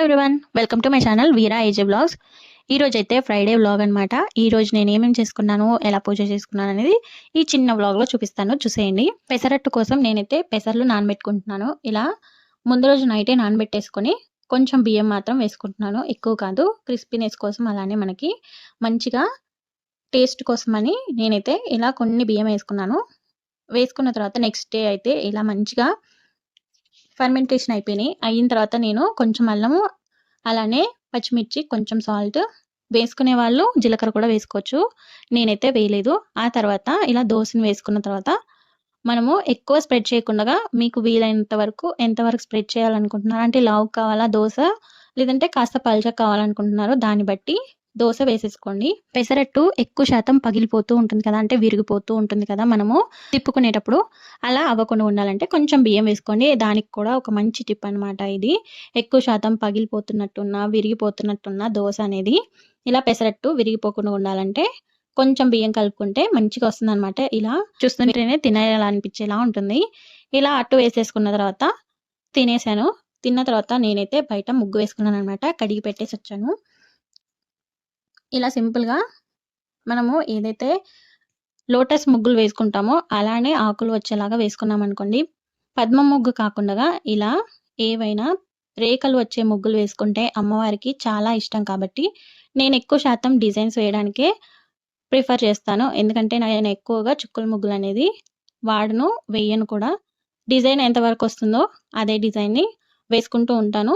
Everyone welcome to my channel Veera AJ blogs ఈ అయితే Friday vlog అనమాట ఈ రోజు నేను ఏమేమి చేసుకున్నాను ఎలా పూజ చేసుకున్నాను అనేది ఈ చిన్న బ్లాగ్లో చూపిస్తాను. చూసేయండి. పెసరట్టు కోసం నేనైతే పెసర్లు నానబెట్టుకుంటున్నాను. ఇలా ముందు రోజు నైటే నానబెట్టేసుకొని కొంచెం బియ్యం మాత్రం వేసుకుంటున్నాను. ఎక్కువ కాదు క్రిస్పీనెస్ కోసం అలానే మనకి మంచిగా టేస్ట్ కోసమని నేనైతే ఇలా కొన్ని బియ్యం వేసుకున్నాను. వేసుకున్న తర్వాత నెక్స్ట్ డే అయితే ఇలా మంచిగా ఫర్మెంటేషన్ అయిపోయినాయి. అయిన తర్వాత నేను కొంచెం అల్లము అలానే పచ్చిమిర్చి కొంచెం సాల్ట్ వేసుకునే వాళ్ళు జీలకర్ర కూడా వేసుకోవచ్చు. నేనైతే వేయలేదు. ఆ తర్వాత ఇలా దోశను వేసుకున్న తర్వాత మనము ఎక్కువ స్ప్రెడ్ చేయకుండా మీకు వీలైనంత వరకు ఎంతవరకు స్ప్రెడ్ చేయాలనుకుంటున్నారు? అంటే లావు కావాలా దోశ? లేదంటే కాస్త పల్చగా కావాలనుకుంటున్నారో దాన్ని బట్టి దోశ వేసేసుకోండి. పెసరట్టు ఎక్కువ శాతం పగిలిపోతూ ఉంటుంది కదా అంటే విరిగిపోతూ ఉంటుంది కదా మనము తిప్పుకునేటప్పుడు. అలా అవ్వకుండా ఉండాలంటే కొంచెం బియ్యం వేసుకోండి. దానికి కూడా ఒక మంచి టిప్ అనమాట ఇది. ఎక్కువ శాతం పగిలిపోతున్నట్టున్నా విరిగిపోతున్నట్టున్న దోశ అనేది. ఇలా పెసరట్టు విరిగిపోకుండా ఉండాలంటే కొంచెం బియ్యం కలుపుకుంటే మంచిగా వస్తుంది అనమాట ఇలా చూస్తుంటేనే తినేలా అనిపించేలా ఉంటుంది. ఇలా అట్టు వేసేసుకున్న తర్వాత తినేసాను. తిన్న తర్వాత నేనైతే బయట ముగ్గు వేసుకున్నాను అనమాట కడిగి పెట్టేసి వచ్చాను. ఇలా సింపుల్గా మనము ఏదైతే లోటస్ ముగ్గులు వేసుకుంటామో అలానే ఆకులు వచ్చేలాగా వేసుకున్నాం అనుకోండి. పద్మ ముగ్గు కాకుండా ఇలా ఏవైనా రేఖలు వచ్చే ముగ్గులు వేసుకుంటే అమ్మవారికి చాలా ఇష్టం కాబట్టి నేను ఎక్కువ శాతం డిజైన్స్ వేయడానికే ప్రిఫర్ చేస్తాను. ఎందుకంటే నేను ఎక్కువగా చుక్కల ముగ్గులు అనేది వాడను వేయను కూడా. డిజైన్ ఎంతవరకు వస్తుందో అదే డిజైన్ని వేసుకుంటూ ఉంటాను.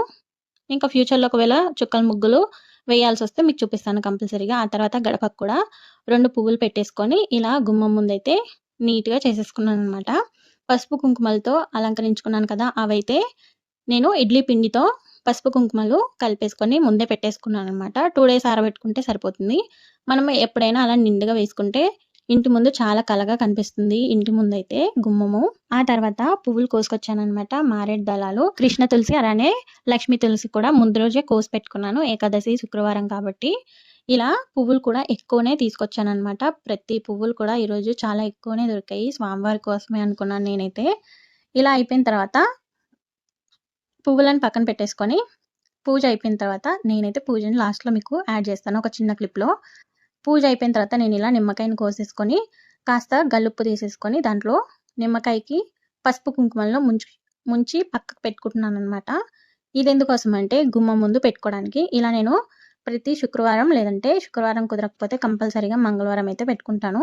ఇంకా ఫ్యూచర్లో ఒకవేళ చుక్కల ముగ్గులు వేయాల్సి వస్తే మీకు చూపిస్తాను కంపల్సరీగా. ఆ తర్వాత గడపకు కూడా రెండు పువ్వులు పెట్టేసుకొని ఇలా గుమ్మం ముందైతే నీట్గా చేసేసుకున్నాను అనమాట పసుపు కుంకుమలతో అలంకరించుకున్నాను కదా అవైతే నేను ఇడ్లీ పిండితో పసుపు కుంకుమలు కలిపేసుకొని ముందే పెట్టేసుకున్నాను అనమాట టూ డేస్ ఆరబెట్టుకుంటే సరిపోతుంది. మనం ఎప్పుడైనా అలా నిండుగా వేసుకుంటే ఇంటి ముందు చాలా కలగా కనిపిస్తుంది. ఇంటి ముందు అయితే గుమ్మము. ఆ తర్వాత పువ్వులు కోసుకొచ్చానమాట మారేడు దళాలు కృష్ణ తులసి అలానే లక్ష్మీ తులసి కూడా ముందు రోజే కోసి పెట్టుకున్నాను. ఏకాదశి శుక్రవారం కాబట్టి. ఇలా పువ్వులు కూడా ఎక్కువనే తీసుకొచ్చానమాట ప్రతి పువ్వులు కూడా ఈరోజు చాలా ఎక్కువనే దొరికాయి. స్వామివారి కోసమే అనుకున్నాను నేనైతే. ఇలా అయిపోయిన తర్వాత పువ్వులను పక్కన పెట్టేసుకొని పూజ అయిపోయిన తర్వాత నేనైతే పూజని లాస్ట్లో మీకు యాడ్ చేస్తాను. ఒక చిన్న క్లిప్లో. పూజ అయిపోయిన తర్వాత నేను ఇలా నిమ్మకాయని కోసేసుకొని కాస్త గల్లుప్పు తీసేసుకొని దాంట్లో నిమ్మకాయకి పసుపు కుంకుమల్లో ముంచి ముంచి పక్కకు పెట్టుకుంటున్నాను అనమాట ఇది ఎందుకోసం అంటే గుమ్మ ముందు పెట్టుకోవడానికి. ఇలా నేను ప్రతి శుక్రవారం లేదంటే శుక్రవారం కుదరకపోతే కంపల్సరీగా మంగళవారం అయితే పెట్టుకుంటాను.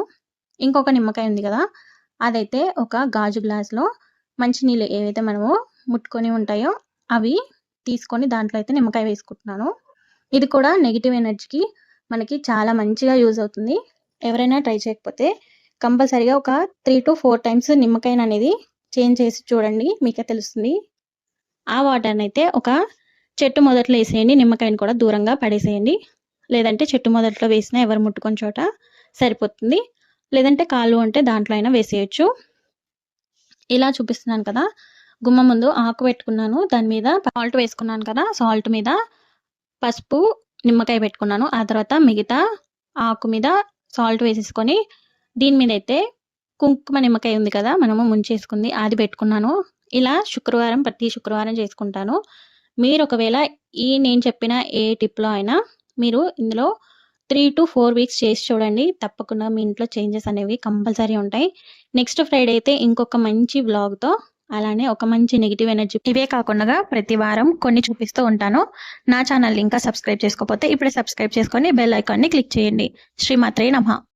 ఇంకొక నిమ్మకాయ ఉంది కదా అదైతే ఒక గాజు గ్లాస్లో మంచినీళ్ళు ఏవైతే మనము ముట్టుకొని ఉంటాయో అవి తీసుకొని దాంట్లో అయితే నిమ్మకాయ వేసుకుంటున్నాను. ఇది కూడా నెగిటివ్ ఎనర్జీకి మనకి చాలా మంచిగా యూజ్ అవుతుంది. ఎవరైనా ట్రై చేయకపోతే కంపల్సరీగా ఒక త్రీ టు ఫోర్ టైమ్స్ నిమ్మకాయను అనేది చేంజ్ చేసి చూడండి మీకే తెలుస్తుంది. ఆ వాటర్ని అయితే ఒక చెట్టు మొదట్లో వేసేయండి నిమ్మకాయని కూడా దూరంగా పడేసేయండి. లేదంటే చెట్టు మొదట్లో వేసినా ఎవరు ముట్టుకొని చోట సరిపోతుంది. లేదంటే కాళ్ళు అంటే దాంట్లో అయినా వేసేయచ్చు. ఇలా చూపిస్తున్నాను కదా గుమ్మ ముందు ఆకు పెట్టుకున్నాను. దాని మీద సాల్ట్ వేసుకున్నాను కదా సాల్ట్ మీద పసుపు నిమ్మకాయ పెట్టుకున్నాను. ఆ తర్వాత మిగతా ఆకు మీద సాల్ట్ వేసేసుకొని దీని మీద అయితే కుంకుమ నిమ్మకాయ ఉంది కదా మనము ముంచేసుకుంది. అది పెట్టుకున్నాను. ఇలా శుక్రవారం ప్రతి శుక్రవారం చేసుకుంటాను. మీరు ఒకవేళ ఈ నేను చెప్పిన ఏ టిప్లో అయినా మీరు ఇందులో త్రీ టు ఫోర్ వీక్స్ చేసి చూడండి. తప్పకుండా మీ ఇంట్లో చేంజెస్ అనేవి కంపల్సరీ ఉంటాయి. నెక్స్ట్ ఫ్రైడే అయితే ఇంకొక మంచి వ్లాగ్తో అలానే ఒక మంచి నెగిటివ్ ఎనర్జీ ఇవే కాకుండా ప్రతి వారం కొన్ని చూపిస్తూ ఉంటాను. నా ఛానల్ ఇంకా సబ్స్క్రైబ్ చేసుకోకపోతే ఇప్పుడే సబ్స్క్రైబ్ చేసుకొని బెల్ ఐకాన్ని క్లిక్ చేయండి. శ్రీమాత్రే నమ.